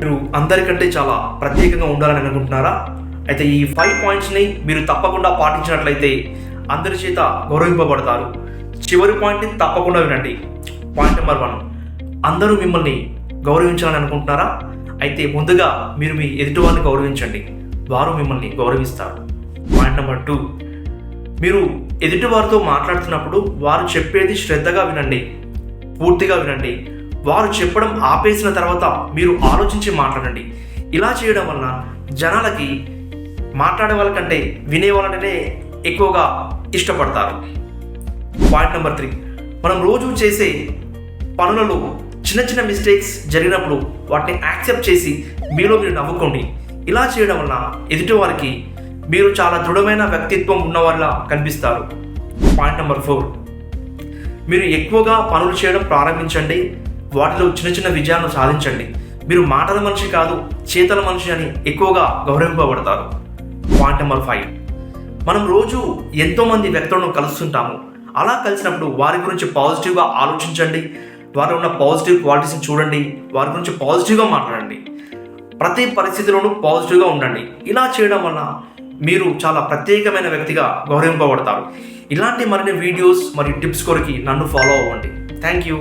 మీరు అందరికంటే చాలా ప్రత్యేకంగా ఉండాలని అనుకుంటున్నారా? అయితే ఈ ఫైవ్ పాయింట్స్ని మీరు తప్పకుండా పాటించినట్లయితే అందరి చేత గౌరవింపబడతారు. చివరి పాయింట్ని తప్పకుండా వినండి. పాయింట్ నెంబర్ వన్ అందరూ మిమ్మల్ని గౌరవించాలని అనుకుంటున్నారా? అయితే ముందుగా మీరు మీ ఎదుటివారిని గౌరవించండి. వారు మిమ్మల్ని గౌరవిస్తారు. పాయింట్ నెంబర్ టూ మీరు ఎదుటివారితో మాట్లాడుతున్నప్పుడు వారు చెప్పేది శ్రద్ధగా వినండి. పూర్తిగా వినండి. వారు చెప్పడం ఆపేసిన తర్వాత మీరు ఆలోచించి మాట్లాడండి. ఇలా చేయడం వలన జనాలకి మాట్లాడే వాళ్ళకంటే వినే వాళ్ళంటేనే ఎక్కువగా ఇష్టపడతారు. పాయింట్ నెంబర్ త్రీ మనం రోజు చేసే పనులలో చిన్న చిన్న మిస్టేక్స్ జరిగినప్పుడు వాటిని యాక్సెప్ట్ చేసి మీలో మీరు నవ్వుకోండి. ఇలా చేయడం వల్ల ఎదుటి వారికి మీరు చాలా దృఢమైన వ్యక్తిత్వం ఉన్నవారిలా కనిపిస్తారు. పాయింట్ నెంబర్ ఫోర్ మీరు ఎక్కువగా పనులు చేయడం ప్రారంభించండి. వాటిలో చిన్న చిన్న విజయాలను సాధించండి. మీరు మాటల మనిషి కాదు చేతల మనిషి అని ఎక్కువగా గౌరవింపబడతారు. పాయింట్ నెంబర్ ఫైవ్ మనం రోజు ఎంతోమంది వ్యక్తులను కలుస్తుంటాము. అలా కలిసినప్పుడు వారి గురించి పాజిటివ్గా ఆలోచించండి. వారి ఉన్న పాజిటివ్ క్వాలిటీస్ని చూడండి. వారి గురించి పాజిటివ్గా మాట్లాడండి. ప్రతి పరిస్థితిలోనూ పాజిటివ్గా ఉండండి. ఇలా చేయడం వల్ల మీరు చాలా ప్రత్యేకమైన వ్యక్తిగా గౌరవింపబడతారు. ఇలాంటి మరిన్ని వీడియోస్ మరియు టిప్స్ కొరకు నన్ను ఫాలో అవ్వండి. Thank you